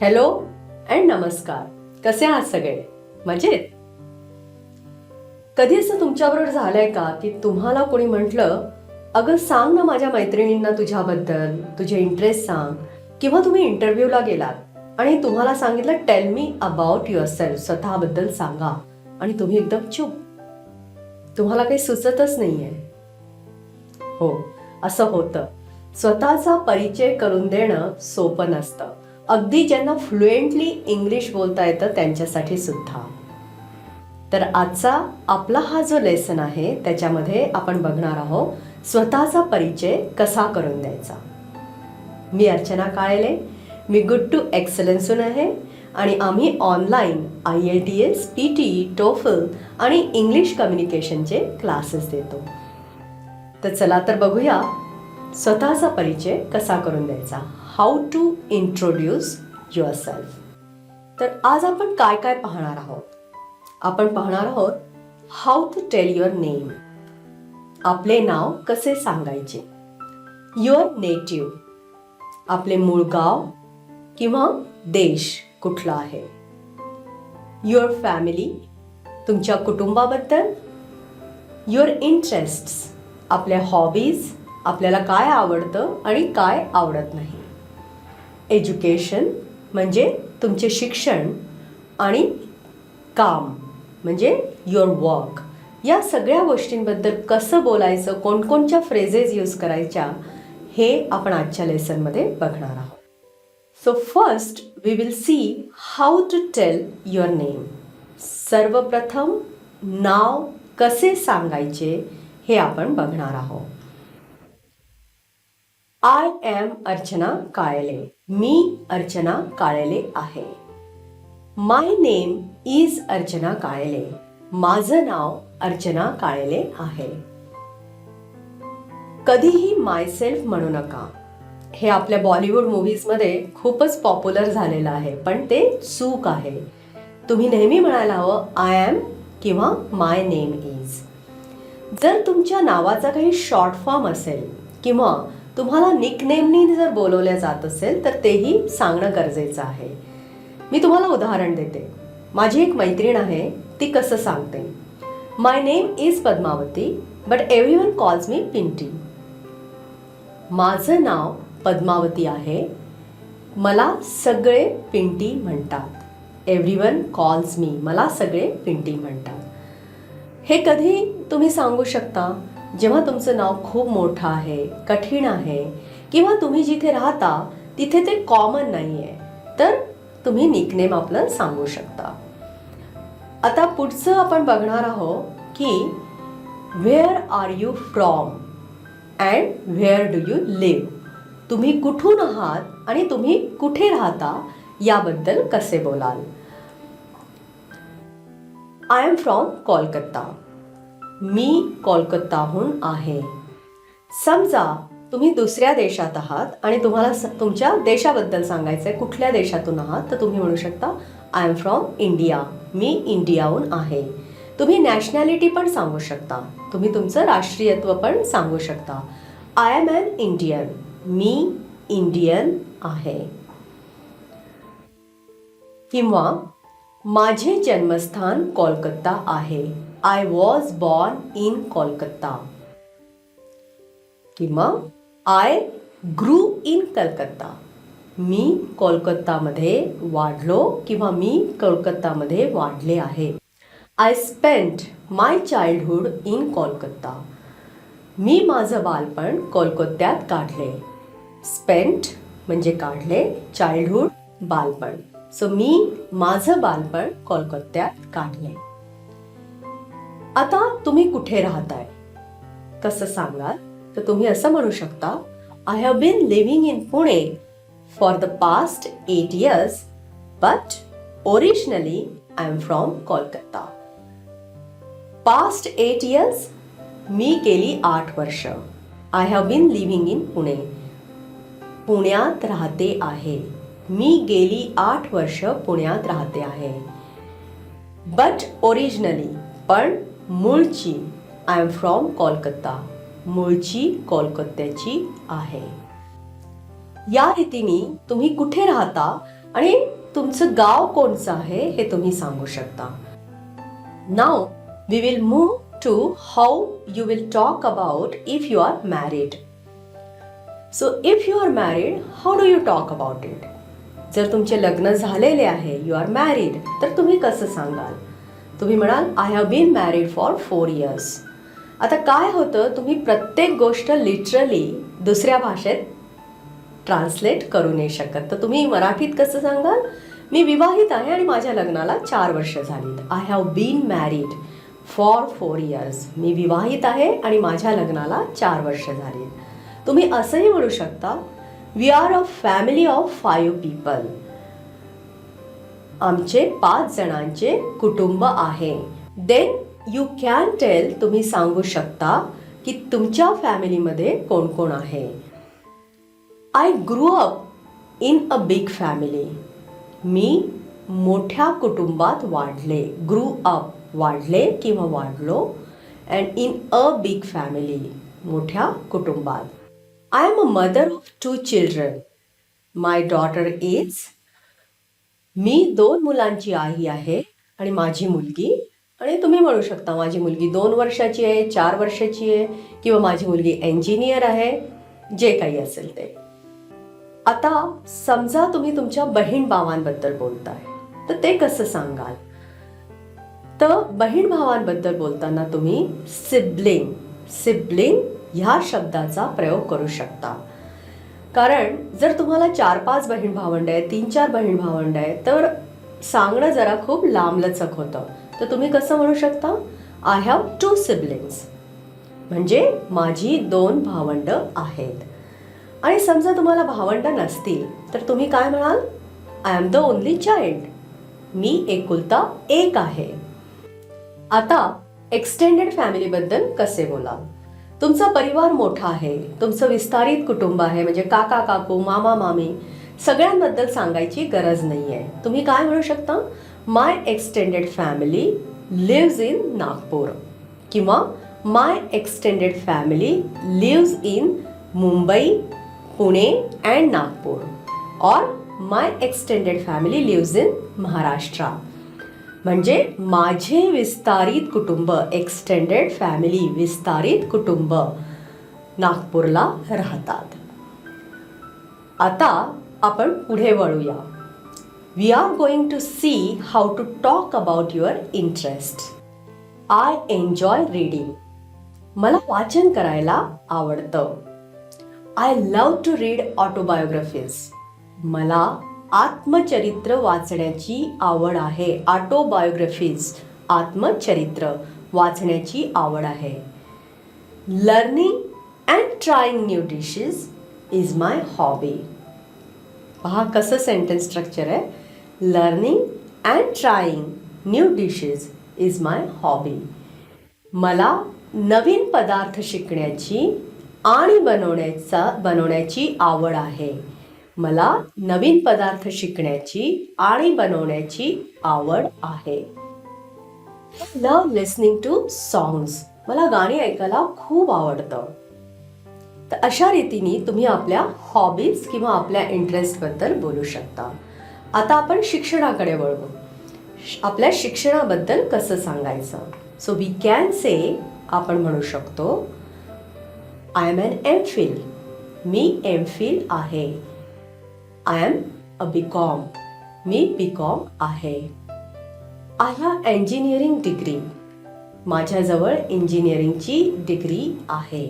Hello and नमस्कार. कसे आहात सगळे? मजेत? कधी असं तुमच्याबरोबर झालंय का की तुम्हाला कोणी म्हटलं अगं सांग ना माझ्या मैत्रिणींना तुझ्याबद्दल तुझे इंटरेस्ट सांग. किंवा तुम्ही इंटरव्ह्यूला गेलात आणि तुम्हाला सांगितलं tell me about yourself स्वतःबद्दल सांगा. आणि तुम्ही एकदम चुप. तुम्हाला काही सुचतच नाहीये. हो असं होतं. स्वतःचा परिचय करून देणं सोपं नसतं. अगदी ज्यांना फ्लुएंटली इंग्लिश बोलता येतं त्यांच्यासाठी सुद्धा. तर आजचा आपला हा जो लेसन आहे त्याच्यामध्ये आपण बघणार आहोत स्वतःचा परिचय कसा करून द्यायचा? मी अर्चना काळेले मी गुड टू एक्सलन्सून आहे आणि आम्ही online I L T S T T TOEFL आणि इंग्लिश कम्युनिकेशनचे क्लासेस देतो. तर चला तर बघूया स्वतःचा परिचय कसा करून द्यायचा? How to introduce yourself तर आज आपण काय काय पाहणार आहोत? आपण पाहणार आहोत how to tell your name आपले नाव कसे सांगायचे? युअर नेटिव्ह आपले मूळ गाव किंवा देश कुठला आहे? युअर फॅमिली तुमच्या कुटुंबाबद्दल. युअर इंटरेस्ट्स आपल्या हॉबीज आपल्याला काय आवडतं आणि काय आवडत नाही? एज्युकेशन म्हणजे तुमचे शिक्षण आणि काम म्हणजे युअर वर्क या सगळ्या गोष्टींबद्दल कसं बोलायचं कोणकोणत्या फ्रेजेस यूज करायच्या हे आपण आजच्या लेसनमध्ये बघणार आहोत. So first we will see how to tell your name सर्वप्रथम नाव कसे सांगायचे हे आपण बघणार आहोत. आय एम अर्चना काळेले मी अर्चना काळेले आहे. My name is Archana Kalele माझं नाव अर्चना काळेले आहे. कधीही मायसेल्फ म्हणू नका. हे आपल्या बॉलिवूड मूव्हीजमध्ये खूपच पॉप्युलर झालेलं आहे पण ते चूक आहे. तुम्ही नेहमी म्हणायला हवं आय एम किंवा माय नेम इज जर तुमच्या नावाचा काही शॉर्ट फॉर्म असेल किंवा तुम्हाला निकनेमनी जर बोलवल्या जात असेल तर तेही सांगणं गरजेचं आहे. मी तुम्हाला उदाहरण देते. माझी एक मैत्रीण आहे ती कसं सांगते? My name is Padmavati but everyone calls me Pinti माझं नाव पद्मावती आहे. मला सगळे पिंटी म्हणतात. एव्हरी वन कॉल्स मी मला सगळे पिंटी म्हणतात. हे कधी तुम्ही सांगू शकता? जेव्हा तुमचं नाव खूप मोठं आहे कठीण आहे किंवा तुम्ही जिथे राहता तिथे ते कॉमन नाही आहे तर तुम्ही निकनेम आपलं सांगू शकता. आता पुढचं आपण बघणार आहोत की where are you from and where do you live तुम्ही कुठून आहात आणि तुम्ही कुठे राहता याबद्दल कसे बोलाल? I am from Kolkata. मी कोलकाताहून आहे. समजा तुम्ही दुसऱ्या देशात आहात आणि तुम्हाला स- तुमच्या देशाबद्दल सांगायचं आहे कुठल्या देशातून आहात तर तुम्ही म्हणू शकता आय एम फ्रॉम इंडिया मी इंडियाहून आहे. तुम्ही नॅशनॅलिटी पण सांगू शकता. तुम्ही तुमचं राष्ट्रीयत्व पण सांगू शकता. आय एम एन इंडियन मी इंडियन आहे. किंवा माझे जन्मस्थान कोलकाता आहे. I was born in Kolkata किंवा आय ग्रू इन कलकत्ता मी कोलकातामध्ये वाढलो किंवा मी कोलकातामध्ये वाढले आहे. I spent my childhood in Kolkata मी माझं बालपण कोलकात्यात काढले. स्पेंट म्हणजे काढले चाइल्डहूड बालपण. सो मी माझं बालपण कोलकात्यात काढले. आता तुम्ही कुठे राहताय? कसं सांगाल? तर तुम्ही असं म्हणू शकता I have been living in Pune for the past eight years but originally I am from Kolkata past eight years मी गेली आठ वर्ष. I have been living in Pune पुण्यात राहते आहे. मी गेली आठ वर्ष पुण्यात राहते आहे. बट ओरिजिनली पण मूळची. I am from Kolkata. मूळची कोलकात्याची आहे. या रीतीने तुम्ही कुठे राहता आणि तुमचं गाव कोणचं आहे हे तुम्ही सांगू शकता. Now we will move to how you will talk about if you are married so if you are married how do you talk about it जर तुमचे लग्न झालेले आहे यू आर मॅरिड तर तुम्ही कसं सांगाल? तुम्ही म्हणाल I have been married for four years आता काय होतं? तुम्ही प्रत्येक गोष्ट लिटरली दुसऱ्या भाषेत ट्रान्सलेट करू नाही शकत. तर तुम्ही मराठीत कसं सांगाल? मी विवाहित आहे आणि माझ्या लग्नाला चार वर्ष झालीत. I have been married for four years मी विवाहित आहे आणि माझ्या लग्नाला चार वर्ष झालीत. तुम्ही असंही म्हणू शकता we are a family of five people आमचे पाच जणांचे कुटुंब आहे. देन यू कॅन टेल तुम्ही सांगू शकता की तुमच्या फॅमिलीमध्ये कोण कोण आहे. I grew up in a big family मी मोठ्या कुटुंबात वाढले. ग्रू अप वाढले किंवा वाढलो and in a big family मोठ्या कुटुंबात. I am a mother of two children my daughter is मी दोन मुलांची आई आहे आणि माझी मुलगी. आणि तुम्ही म्हणू शकता माझी मुलगी दोन वर्षाची आहे चार वर्षाची आहे किंवा माझी मुलगी इंजिनियर आहे जे काही असेल ते. आता समजा तुम्ही तुमच्या बहीण भावांबद्दल बोलताय तर ते कसं सांगाल? तर बहीण भावांबद्दल बोलताना तुम्ही सिबलिंग सिबलिंग ह्या शब्दाचा प्रयोग करू शकता. कारण जर तुम्हाला चार पाच बहीण भावंड आहे तीन चार बहीण भावंड आहे तर सांगणं जरा खूप लांबलचक होतं. तर तुम्ही कसं म्हणू शकता? आय हॅव टू सिबलिंग्स म्हणजे माझी दोन भावंड आहेत. आणि समजा तुम्हाला भावंड नसतील तर तुम्ही काय म्हणाल? I am the only child मी एकुलता एक आहे. आता एक्सटेंडेड फॅमिलीबद्दल कसे बोलाल? तुमचा परिवार मोठा आहे तुमचं विस्तारित कुटुंब आहे म्हणजे काका काकू मामा मामी सगळ्यांबद्दल सांगायची गरज नाही आहे तुम्ही काय म्हणू शकता? My extended family lives in Nagpur. किंवा my extended family lives in Mumbai Pune and Nagpur. Or my extended family lives in Maharashtra. म्हणजे माझे विस्तारित कुटुंब एक्सटेंडेड फॅमिली विस्तारित कुटुंब नागपूरला राहतात. आता आपण पुढे वळूया. We are going to see how to talk about your interest I enjoy reading मला वाचन करायला आवडतं. I love to read autobiographies मला आत्मचरित्र वाचण्याची आवड आहे. ऑटोबायोग्राफीज आत्मचरित्र वाचण्याची आवड आहे. Learning and trying new dishes is my hobby पहा कसं सेंटेन्स स्ट्रक्चर आहे. Learning and trying new dishes is my hobby मला नवीन पदार्थ शिकण्याची आणि बनवण्याचा बनवण्याची आवड आहे. मला नवीन पदार्थ शिकण्याची आणि बनवण्याची आवड आहे. लव लिस्निंग टू सॉंग्स मला गाणी ऐकायला खूप आवडतं. तर अशा रीतीने तुम्ही आपल्या हॉबीज किंवा आपल्या इंटरेस्टबद्दल बोलू शकता. आता आपण शिक्षणाकडे वळू. आपल्या शिक्षणाबद्दल कसं सांगायचं? सो वी कॅन से आपण म्हणू शकतो I am an M Phil me M Phil आहे. I am a B Com me B Com आहे. आय हॅव इंजिनिअरिंग डिग्री माझ्याजवळ इंजिनिअरिंगची डिग्री आहे.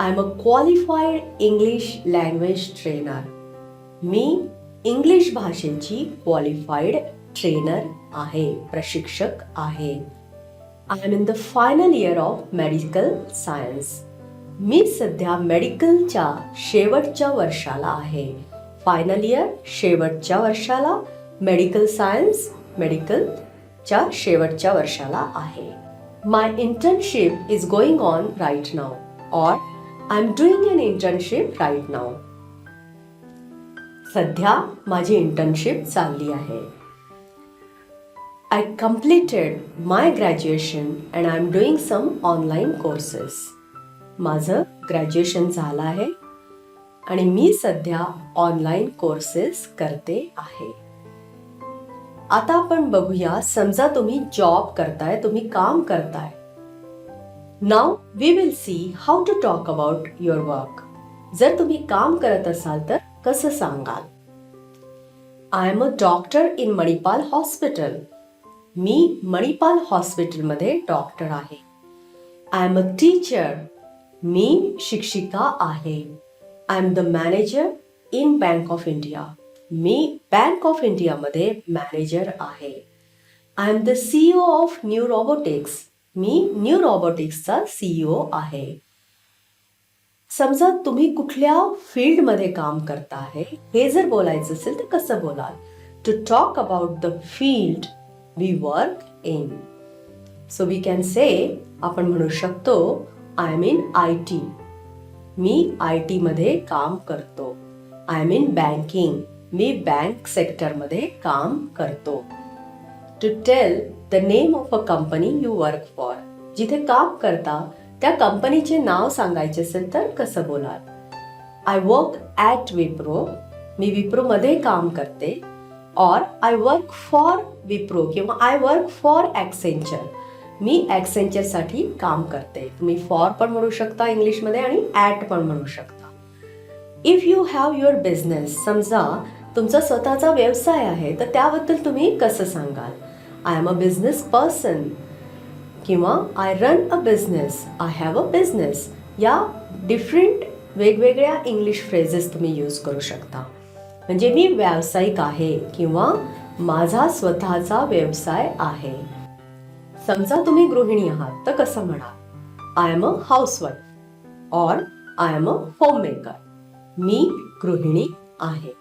I am a qualified English language trainer me English भाषेची qualified trainer आहे प्रशिक्षक आहे. I am in the final year of medical science मी सध्या मेडिकलच्या शेवटच्या वर्षाला आहे. फायनल इयर शेवटच्या वर्षाला मेडिकल सायन्स मेडिकलच्या शेवटच्या वर्षाला आहे. My internship is going on right now or I am doing an internship right now सध्या माझी इंटर्नशिप चालली आहे. I completed my graduation and I am doing some online courses माझं ग्रॅज्युएशन झालं आहे. आणि मी सध्या ऑनलाईन कोर्सेस करते आहे. आता आपण बघूया समजा तुम्ही जॉब करताय तुम्ही काम करताय. Now we will see how to talk about your work जर तुम्ही काम करत असाल तर कसं सांगाल? I am a doctor in Manipal hospital मी मणिपाल हॉस्पिटलमध्ये डॉक्टर आहे. आय एम अ टीचर मी शिक्षिका आहे. I am the manager in Bank of India me bank of इंडियामध्ये मॅनेजर आहे. I am the CEO of New Robotics me New रॉबोटिक्सचा CEO आहे. समजा तुम्ही कुठल्या फील्डमध्ये काम करता आहे हे जर बोलायचं असेल तर कसं बोलाल? To talk about the field we work in so we can say आपण म्हणू शकतो I am in I T me I टीमध्ये काम करतो. I mean banking. Me bank सेक्टरमध्ये काम करतो. To tell the name of a company you work for जिथे काम करता त्या कंपनीचे नाव सांगायचे असेल तर कसं बोलाल? आय वर्क ॲट विप्रो मी विप्रोमध्ये काम करते. Or I work for Wipro किंवा आय वर्क फॉर ॲक्सेंचर मी ॲक्सेंचरसाठी काम करते. तुम्ही फॉर पण म्हणू शकता इंग्लिशमध्ये आणि ॲट पण म्हणू शकता. If you have your business समजा तुमचा स्वतःचा व्यवसाय आहे तर त्याबद्दल तुम्ही कसं सांगाल? I am a business person किंवा I run a business I have a business या डिफरंट वेगवेगळ्या इंग्लिश फ्रेजेस तुम्ही यूज करू शकता. म्हणजे मी व्यावसायिक आहे किंवा माझा स्वतःचा व्यवसाय आहे. समजा तुम्ही गृहिणी आहात तर कसं म्हणा I am a housewife or I am a homemaker मी गृहिणी आहे.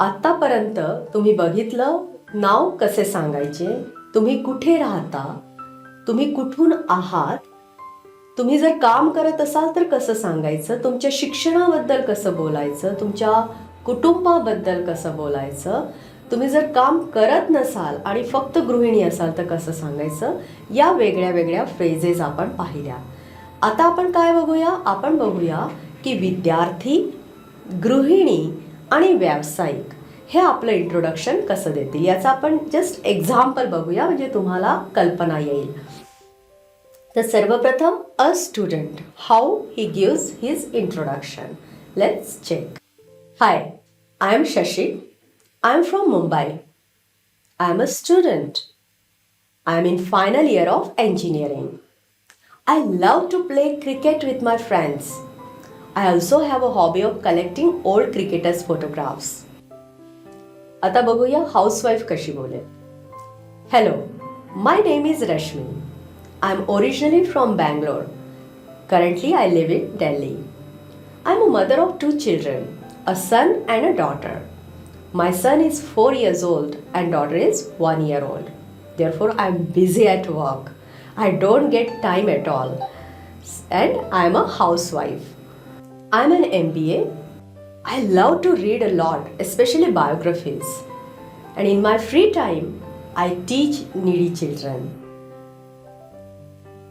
आतापर्यंत तुम्ही बघितलं नाव कसे सांगायचे? तुम्ही कुठे राहता? तुम्ही कुठून आहात? तुम्ही जर काम करत असाल तर कसं सांगायचं? तुमच्या शिक्षणाबद्दल कसं बोलायचं? तुमच्या कुटुंबाबद्दल कसं बोलायचं? तुम्ही जर काम करत नसाल आणि फक्त गृहिणी असाल तर कसं सांगायचं? या वेगळ्या वेगळ्या फ्रेजेस आपण पाहिल्या. आता आपण काय बघूया? आपण बघूया की विद्यार्थी गृहिणी आणि व्यावसायिक हे आपलं इंट्रोडक्शन कसं देतील? याचं आपण जस्ट एक्झाम्पल बघूया म्हणजे तुम्हाला कल्पना येईल. तर सर्वप्रथम a student how he gives his introduction let's check hi I am Shashi I am from Mumbai I am a student I am in final year of engineering. I love to play cricket with my friends. I also have a hobby of collecting old cricketers' photographs. आता बघूया housewife कशी बोलेल hello my name is Rashmi I am originally from Bangalore currently I live in Delhi I am a mother of two children a son and a daughter My son is four years old and daughter is one year old. therefore i'm busy at work i don't get time at all and i'm a housewife i'm an mba i love to read a lot especially biographies and in my free time i teach needy children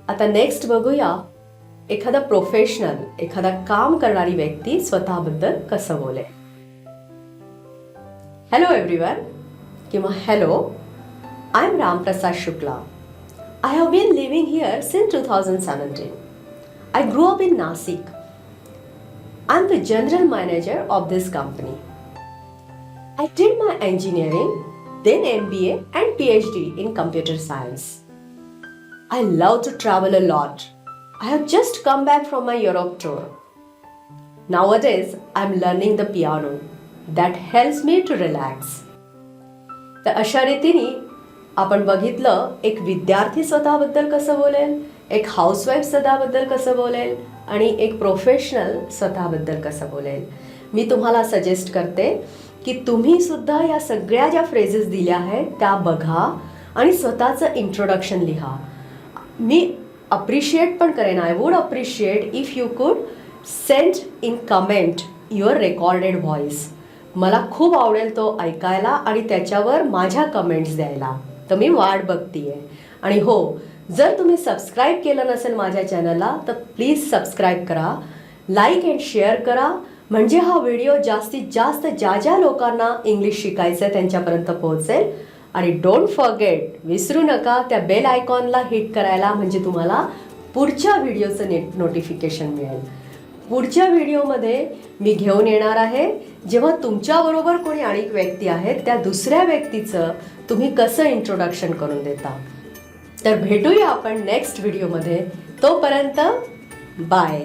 आता next बघूया एखादा professional एखादा काम करणारी व्यक्ती स्वतःबद्दल कसं बोलेल हॅलो एव्हरीवन किंवा hello I am Ram Prasad Shukla. I have been living here since 2017. I grew up in Nasik. I am the general manager of this company. I did my engineering, then MBA and PhD in computer science. I love to travel a lot. I have just come back from my Europe tour. Nowadays, I am learning the piano. that helps me to relax तर अशा रीतीने आपण बघितलं एक विद्यार्थी स्वतःबद्दल कसं बोलेल एक हाऊसवाईफ स्वतःबद्दल कसं बोलेल आणि एक प्रोफेशनल स्वतःबद्दल कसं बोलेल. मी तुम्हाला सजेस्ट करते की तुम्ही सुद्धा या सगळ्या ज्या फ्रेजेस दिल्या आहेत त्या बघा आणि स्वतःचं इंट्रोडक्शन लिहा. मी अप्रिशिएट पण करेन. I would appreciate if you could send in comment your recorded voice मला खूप आवडेल तो ऐकायला आणि त्याच्यावर माझ्या कमेंट्स द्यायला. तर मी वाट बघतीये. आणि हो जर तुम्ही सबस्क्राईब केलं नसेल माझ्या चॅनलला तर प्लीज सबस्क्राईब करा. लाईक अँड शेअर करा. म्हणजे हा व्हिडिओ जास्तीत जास्त ज्या ज्या लोकांना इंग्लिश शिकायचं आहे त्यांच्यापर्यंत पोहोचेल. आणि डोंट फॉरगेट विसरू नका त्या बेल आयकॉनला हिट करायला म्हणजे तुम्हाला पुढच्या व्हिडिओचं नेट नोटिफिकेशन मिळेल. पुढच्या व्हिडिओमध्ये मी घेऊन येणार आहे. जेव्हा तुमच्याबरोबर कोणी अनेक व्यक्ती आहेत त्या दुसऱ्या व्यक्तीचं तुम्ही कसं इंट्रोडक्शन करून देता? तर भेटूया आपण नेक्स्ट व्हिडिओमध्ये. तोपर्यंत बाय